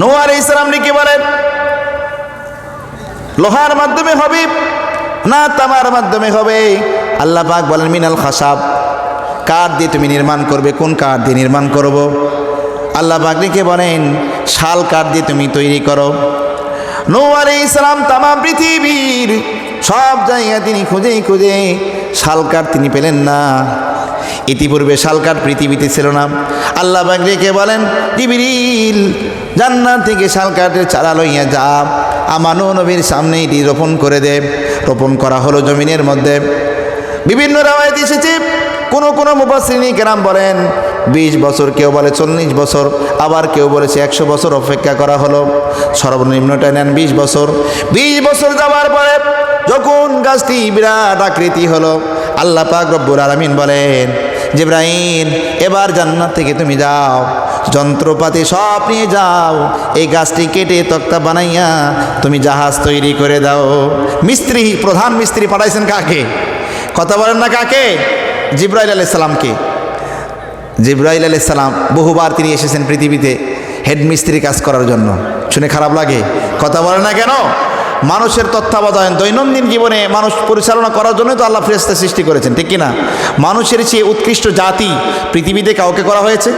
নোয়ার ইসলাম কি বলেন, লোহার মাধ্যমে হবে না তামার মাধ্যমে হবে? আল্লাহ পাক বলেন, মিনাল খাসাব। কাঠ দিয়ে তুমি নির্মাণ করবে, কোন কাঠ দিয়ে নির্মাণ করব? আল্লাহ পাক রেখে বলেন, শাল কাঠ দিয়ে তুমি তৈরি করো। নৌ আলী ইসলাম তামাম পৃথিবীর সব জায়গায় তিনি খুঁজে খুঁজে শাল কাঠ তিনি পেলেন না। ইতিপূর্বে শালকাঠ পৃথিবীতে ছিল না। আল্লাহ রেখে বলেন, জিবিরিল, জান্নাত থেকে শালকাঠের চারা লইয়া যা। আমানো নবীর সামনে এটি রোপণ করে দে। রোপণ করা হলো জমিনের মধ্যে। বিভিন্ন রাওয়ায়ত এসেছে। কোনো কোনো মুবাসিনী কেরাম বলেন, বিশ বছর কেউ বলে চল্লিশ বছর, আবার কেউ বলেছে একশো বছর অপেক্ষা করা হলো। সর্বনিম্নটা নেন বিশ বছর। বিশ বছর যাওয়ার পরে যখন গাছটি বিরাট আকৃতি হলো, আল্লাহ পাক রব্বুর আলমিন বলেন জিব্রাহিম এবার জান্নাত থেকে তুমি যাও। যন্ত্রপাতি সব নিয়ে যাও। এই গাছটি কেটে তক্তা বানাইয়া তুমি জাহাজ তৈরি করে দাও। মিস্ত্রি, প্রধান মিস্ত্রি পাঠাইছেন কাকে? কথা বলেন না কাকে? জিব্রাইল আলাইসাল্লামকে জিব্রাইল আলাইসাল্লাম বহুবার তিনি এসেছেন পৃথিবীতে হেড মিস্ত্রি কাজ করার জন্য। শুনে খারাপ লাগে। কথা বলে না কেন? মানুষের তত্ত্বাবধান, দৈনন্দিন জীবনে মানুষ পরিচালনা করার জন্যই তো আল্লাহ ফেরেস্তা সৃষ্টি করেছেন, ঠিক কিনা? মানুষের চেয়ে উৎকৃষ্ট জাতি পৃথিবীতে কাউকে করা হয়েছে?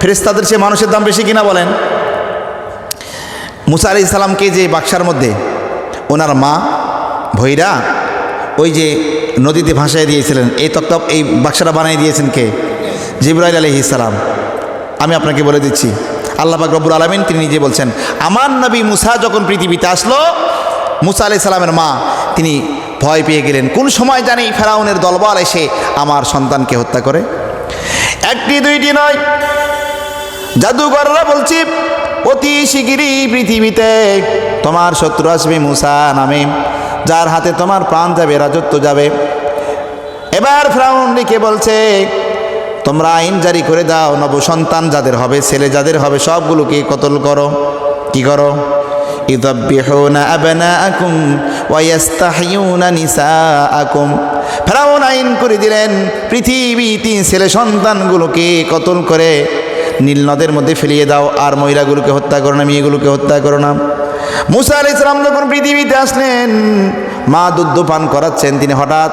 ফেরেস্তাদের চেয়ে মানুষের দাম বেশি কিনা বলেন? মুসা আলি ইসলামকে যে বাক্সার মধ্যে ওনার মা, ভৈরা ওই যে নদীতে ভাসায় দিয়েছিলেন, এই তত্ত্ব, এই বাক্সাটা বানিয়ে দিয়েছেন কে? জিব্রাইল আলহি ইসালাম আমি আপনাকে বলে দিচ্ছি আল্লাহ পাক রব্বুল আলমিন তিনি নিজে বলছেন, আমার নবী মুসা যখন পৃথিবীতে আসলো, মুসা আলি সালামের মা, তিনি ভয় পেয়ে গেলেন, কোন সময় জানি ফেরাউনের দলবল এসে আমার সন্তানকে হত্যা করে? একটি, দুইটি নয়। জাদুঘররা বলছি, অতি শিগগিরই পৃথিবীতে তোমার শত্রু আসবে মুসা নামে, যার হাতে তোমার প্রাণ যাবে, রাজত্ব যাবে। এবার ফ্রাউন লিখে বলছে তোমরা আইন জারি করে দাও নব সন্তান যাদের হবে, ছেলে যাদের হবে, সবগুলোকে কতল করো? কি করো? আবনাআকুম ওয়া ইস্তাহিয়ুনা নিসাআকুম। ফেরাউন আইন করে দিলেন, পৃথিবী ছেলে সন্তানগুলোকে কতল করে। নীল নদের মধ্যে ফেলিয়ে দাও, আর মহিলাগুলোকে হত্যা করো না, মেয়েগুলোকে হত্যা করো না। মুসা আল ইসলাম যখন পৃথিবীতে আসলেন, মা দুধ পান করাচ্ছেন, তিনি হঠাৎ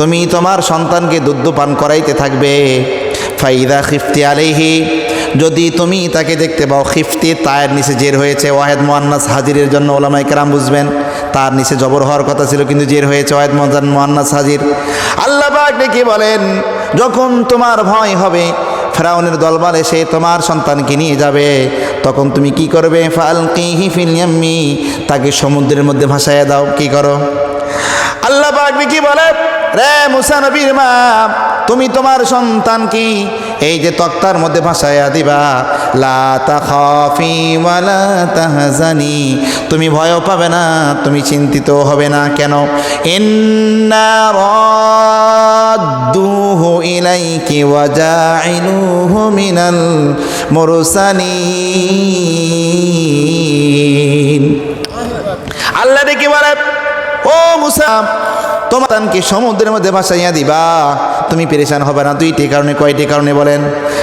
তুমি তোমার সন্তানকে দুধ পান করাইতে থাকবে। ফাইদা খিফতি আলাইহি, যদি তুমি তাকে দেখতে পাও, খিফতি তায়ের নিচে জের হয়েছে। ওয়াহেদ মোয়ান্নাস হাজিরের জন্য ওলামাই কেরাম বুঝবেন, তার নিচে জবর হওয়ার কথা ছিল, কিন্তু জের হয়েছে ওয়াহেদ মোহান মোয়ান্নাস হাজির। আল্লাহ পাক ডেকে বলেন, যখন তোমার ভয় হবে, ফেরাউনের দলবল এসে তোমার সন্তানকে নিয়ে যাবে। তখন তুমি কি করবে? ফালকিহি ফিল ইয়াম্মি, তাকে সমুদ্রের মধ্যে ভাসাইয়া দাও। কি করো? আল্লাহ পাক কি বলে, রে মুসা নবীর মা, তুমি তোমার সন্তান কি? এই যে তক্তার মধ্যে ভাসাইয়া দিবা, লা তাখাফি ওয়ালা তাহজানি। তুমি ভয়ও পাবে না, তুমি চিন্তিত হবে না। কেন? ইন্না রাদ্দুহু ইলাইকি ওয়া জাইলুহু মিনাল মুরসালিন। আল্লাহ ডেকে বলে, ও মুসা তোমার তানকে সমুদ্রের মধ্যে ভাসাইয়া দিবা। তুমি পেরেশান হবে না। দুইটি কারণে, কয়টি কারণে বলেন?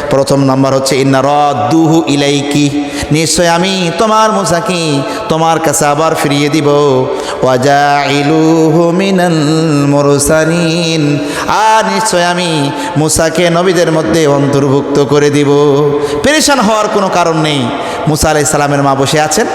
প্রথম নাম্বার হচ্ছে, ইন্না রদ্দুহু ইলাইকি। নিশ্চয় আমি তোমার মুসাকি তোমার কাছে আবার ফিরিয়ে দিব। মুরসালিন। আর নিশ্চয় আমি মুসাকে নবীদের মধ্যে অন্তর্ভুক্ত করে দিব। পেরেশান হওয়ার কোনো কারণ নেই। মুসা আলাইহিস সালামের মা বসে আছেন।